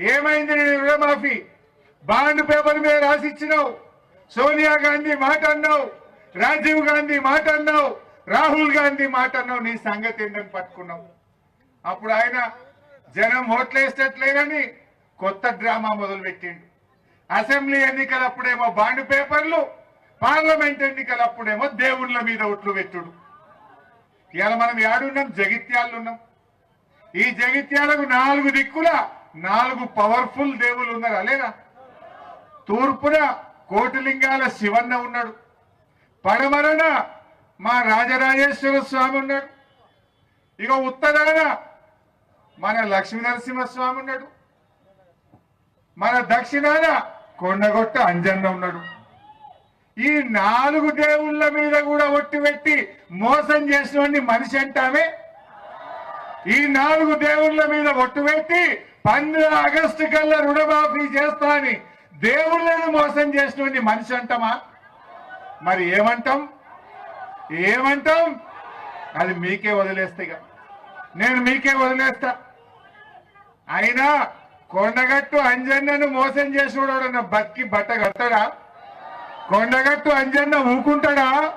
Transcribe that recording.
ఏమైంది నీ రుణమాఫీ? బాండ్ పేపర్ మీద రాసిచ్చినావు. సోనియా గాంధీ మాట అన్నావు. రాజీవ్ గాంధీ మాట అన్నావు. రాహుల్ గాంధీ మాట అన్నావు. నీ సంగతి ఏంటని పట్టుకున్నావు. అప్పుడు ఆయన జనం ఓట్లేసేట్లేనని కొత్త డ్రామా మొదలుపెట్టిండు. అసెంబ్లీ ఎన్నికలప్పుడేమో బాండ్ పేపర్లు పార్లమెంట్ ఎన్నికలప్పుడేమో దేవుళ్ళ మీద ఒట్లు పెట్టుడు. ఇవాళ మనం ఏడున్నాం జగిత్యాలు ఉన్నాం ఈ జగిత్యాలకు నాలుగు దిక్కుల నాలుగు పవర్ఫుల్ దేవుళ్ళు ఉన్నారా లేదా తూర్పున కోటిలింగాల శివన్న ఉన్నాడు. పడమరన మా రాజరాజేశ్వర స్వామి ఉన్నాడు. ఇక ఉత్తరాన మన లక్ష్మీ నరసింహ స్వామి ఉన్నాడు. మన దక్షిణాన కొండగొట్ట అంజన్న ఉన్నాడు. ఈ నాలుగు దేవుళ్ళ మీద కూడా ఒట్టి పెట్టి మోసం చేసిన మనిషి అంటామే? ఈ నాలుగు దేవుళ్ళ మీద ఒట్టు పెట్టి పన్నెండు ఆగస్టు కల్లా రుణమాఫీ చేస్తా అని దేవుళ్ళను మోసం చేసినవన్నీ మనిషి అంటామా? మరి ఏమంటాం? ఏమంటాం? అది మీకే వదిలేస్తాయిగా నేను మీకే వదిలేస్తా. అయినా కొండగట్టు అంజన్నను మోసం చేసినోడు బతికి బట్ట కడతాడా? కొండగట్టు అంజన్న ఊకుంటాడా?